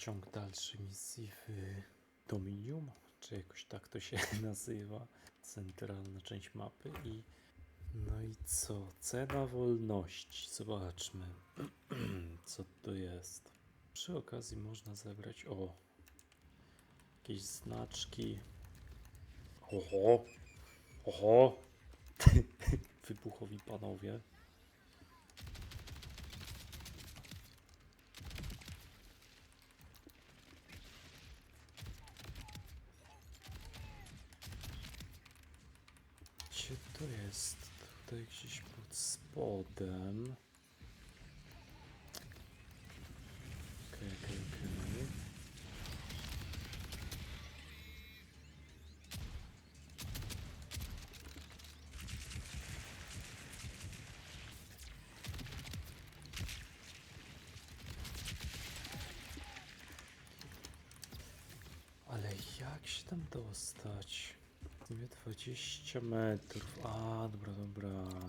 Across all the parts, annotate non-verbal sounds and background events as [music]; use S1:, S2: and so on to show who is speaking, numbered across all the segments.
S1: ciąg dalszy misji w Dominium, czy jakoś tak to się [laughs] nazywa, centralna część mapy i no i co? Cena wolności. Zobaczmy, [clears throat] co to jest. Przy okazji można zebrać, o, jakieś znaczki. Oho, oho, [laughs] wybuchowi panowie. Gdzie to jest? Tutaj gdzieś spodem. Okej, okej, okej. Ale jak się tam dostać? Mówię 20 metrów. A, dobra, dobra.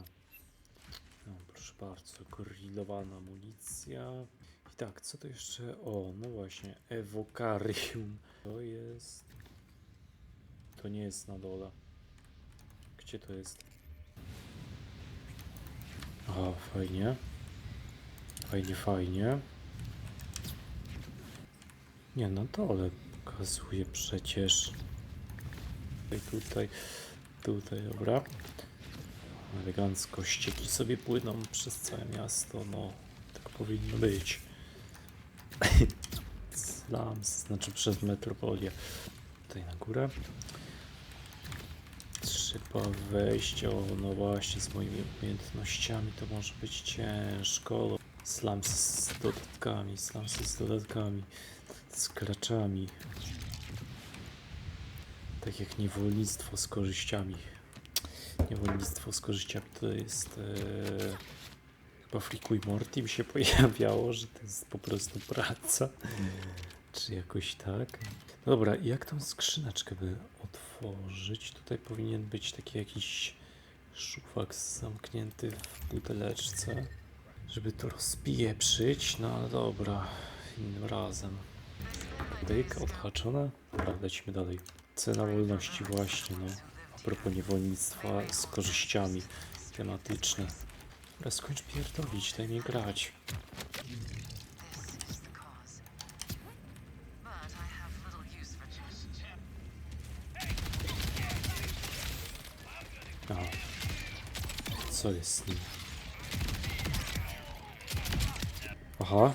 S1: Bardzo, gorillowana amunicja. I tak, co to jeszcze? O, no właśnie, ewokarium. To jest... To nie jest na dole. Gdzie to jest? O, fajnie. Fajnie, fajnie. Nie, na dole pokazuje przecież. Tutaj, tutaj, tutaj, dobra. Elegancko ścieki sobie płyną przez całe miasto, no tak powinno być. Slums, znaczy przez metropolię. Tutaj na górę. Trzeba wejść, o no właśnie, z moimi umiejętnościami to może być ciężko. Slums z dodatkami, slumsy z dodatkami, z graczami. Tak jak niewolnictwo z korzyściami. Niewolnictwo z korzyściami to jest. E, chyba w Riku i Morty mi się [laughs] pojawiało, że to jest po prostu praca. Czy jakoś tak. Dobra, jak tą skrzyneczkę by otworzyć? Tutaj powinien być taki jakiś szufak zamknięty w buteleczce, żeby to rozpieprzyć. No ale dobra, innym razem. Dyk, odhaczone. Dobra, lecimy dalej. Cena wolności właśnie, no. A propos niewolnictwa z korzyściami tematyczne. Dobra, skończ pierdolić, daj mi grać.
S2: Josh.
S1: Aha. Co jest z nim? Aha.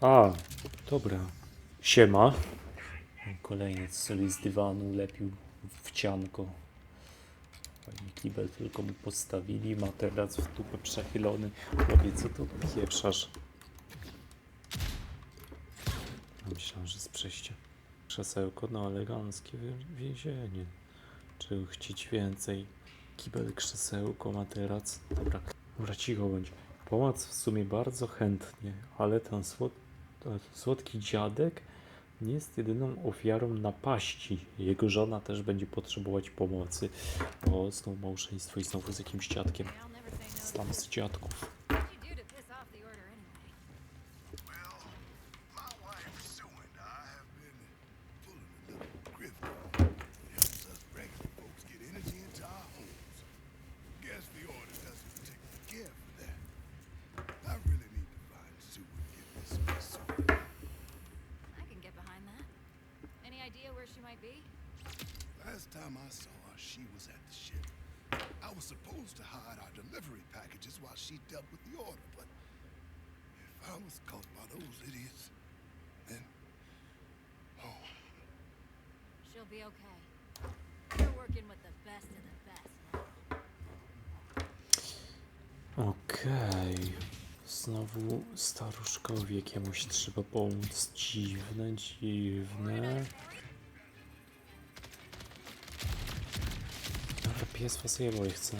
S1: A, dobra. Siema. Kolejny sobie z dywanu lepił w cianko. Fajnie kibel tylko mu postawili, materac w dupę przechylony. Chłopie, co to pieprzasz? Myślałem, że z przejścia. Krzesełko, no eleganckie więzienie. Czego chcieć więcej? Kibel, krzesełko, materac. Dobra, dobra, cicho bądź. Pomoc w sumie bardzo chętnie, ale ten słod, ten słodki dziadek nie jest jedyną ofiarą napaści. Jego żona też będzie potrzebować pomocy. O, znowu małżeństwo i znowu z jakimś dziadkiem. Slam z dziadków.
S3: Time I saw her, she was at the ship. I was supposed to hide our delivery packages while she dealt with the order, but if I was caught by those idiots, then oh,
S4: She'll be okay. You're working with the best of the best.
S1: Okej. Znowu staruszkowi jakiemuś trzeba pomóc. Dziwne, dziwne. Pies was jebał, ja chcę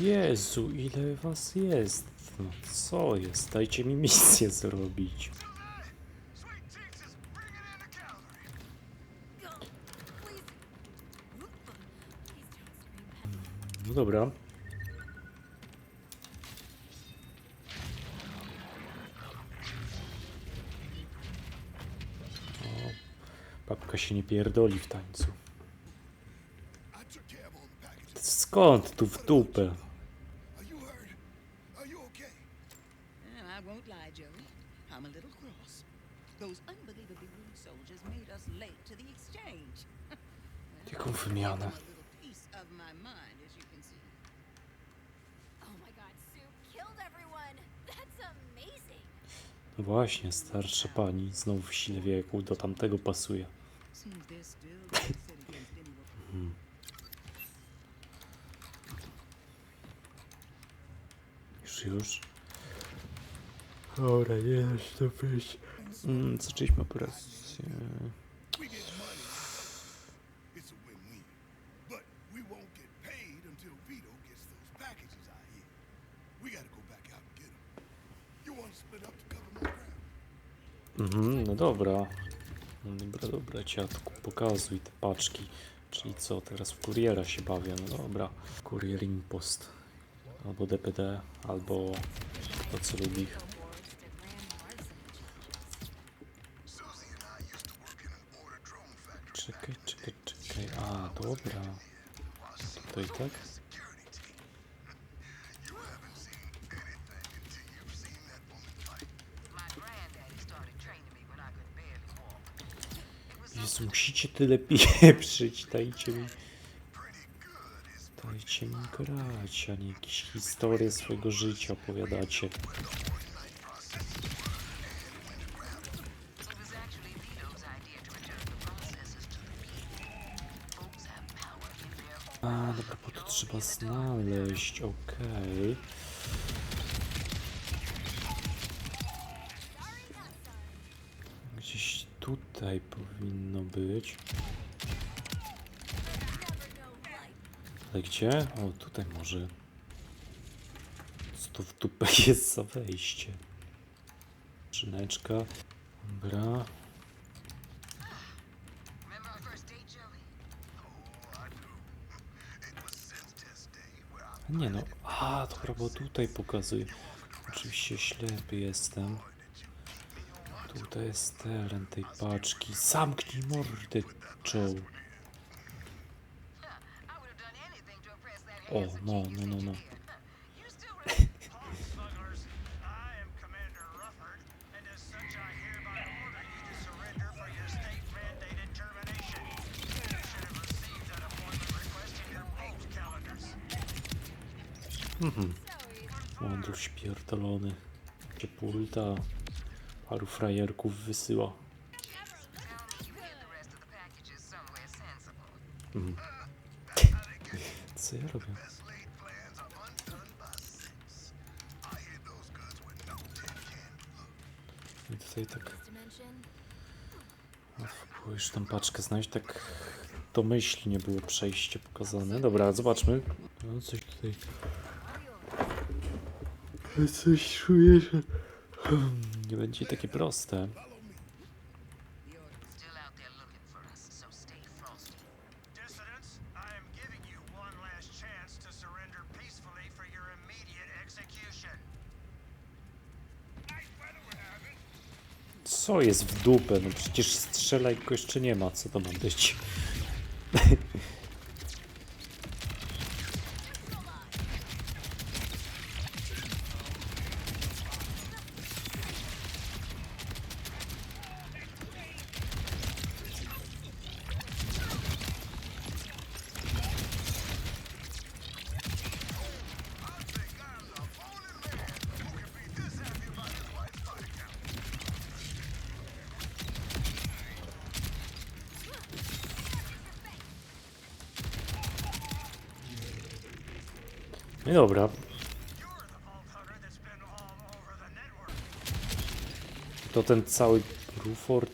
S1: Jezu, ile was jest? No co jest? Dajcie mi misję zrobić. No dobra. O, babka się nie pierdoli w tańcu. Skąd tu w dupę? Właśnie, starsza pani, znowu w sile wieku, do tamtego pasuje.
S5: Anyone.
S1: Już, już. Dobra, nie da się to wyjść. Mm, zaczęliśmy operację. Mhm, no dobra. No Dobra, dobra, ciatku, pokazuj te paczki. Czyli co, teraz w kuriera się bawię, no dobra. Kurier Impost. Albo DPD, albo to co lubi. Czekaj, czekaj, czekaj. A, dobra. I tak? Jezu, musicie tyle [laughs] pieprzyć, dajcie mi, dajcie mi grać, a nie jakieś historie swojego życia opowiadacie. A, dobra, bo to trzeba znaleźć, okej. Gdzieś tutaj powinno być. Ale gdzie? O, tutaj może. Co to w dupę [laughs] jest za wejście? Szyneczka. Dobra. Nie no, a dobra, bo tutaj pokazuje. Oczywiście ślepy jestem. Tutaj jest teren tej paczki. Zamknij
S2: impress that
S1: O, no, no, no, no.
S6: calendars.
S1: Mądrusz spierdolony. Cię pulta. Paru frajerków wysyła.
S2: Sensible.
S1: Co ja robię?
S3: I
S1: tutaj tak było już tą paczkę znaleźć, tak domyślnie było przejście pokazane. Dobra, zobaczmy. No coś tutaj... Coś czuję, że... Hmm, Nie będzie takie proste. Co jest w dupę? No przecież strzelaj go jeszcze nie ma. Co to ma być? No i dobra.
S6: You're the vault hunter that's been all over the network.
S1: To ten cały Bruford.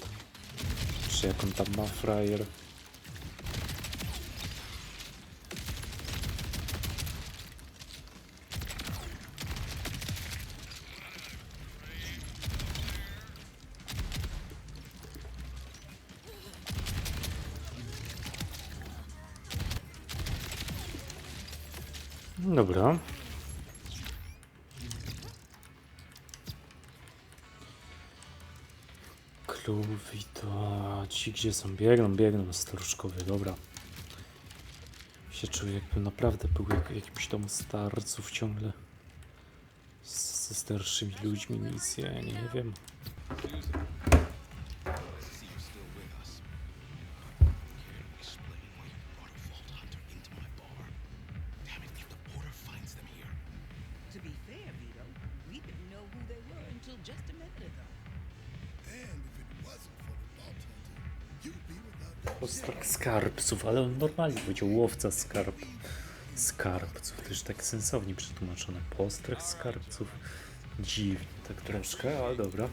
S1: Czy jak on tam ma frajer? Dobra. Klubi to... Ci gdzie są? Biegną, biegną staruszkowie, dobra. Się czuję jakbym naprawdę był jak, jakimś domu starców ciągle. Ze starszymi ludźmi misje, ja nie wiem.
S5: Until just a minute ago.
S3: And if it wasn't for the Vault Hunter, you'd be without that
S1: Postrak skarbców, ale on normalnie powiedział łowca skarb. Skarbców, to już tak sensownie przetłumaczone. Postrach skarbców. Dziwnie, tak troszkę, ale dobra.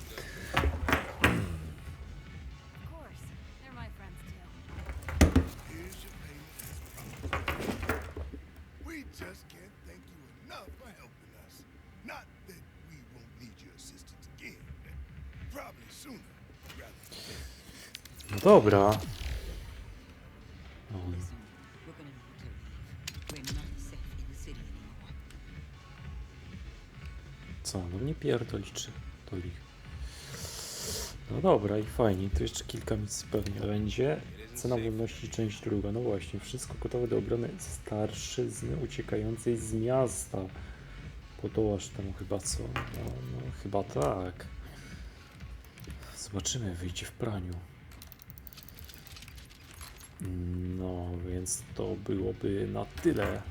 S5: Anymore.
S1: co, no nie pierdoli czy to ich. No dobra i fajnie, to jeszcze kilka misji pewnie będzie. Cena wolności, część druga. No właśnie, wszystko gotowe do obrony starszyzny uciekającej z miasta. Podołasz temu chyba co? No, no chyba tak. Zobaczymy, wyjdzie w praniu. No, więc to byłoby na tyle.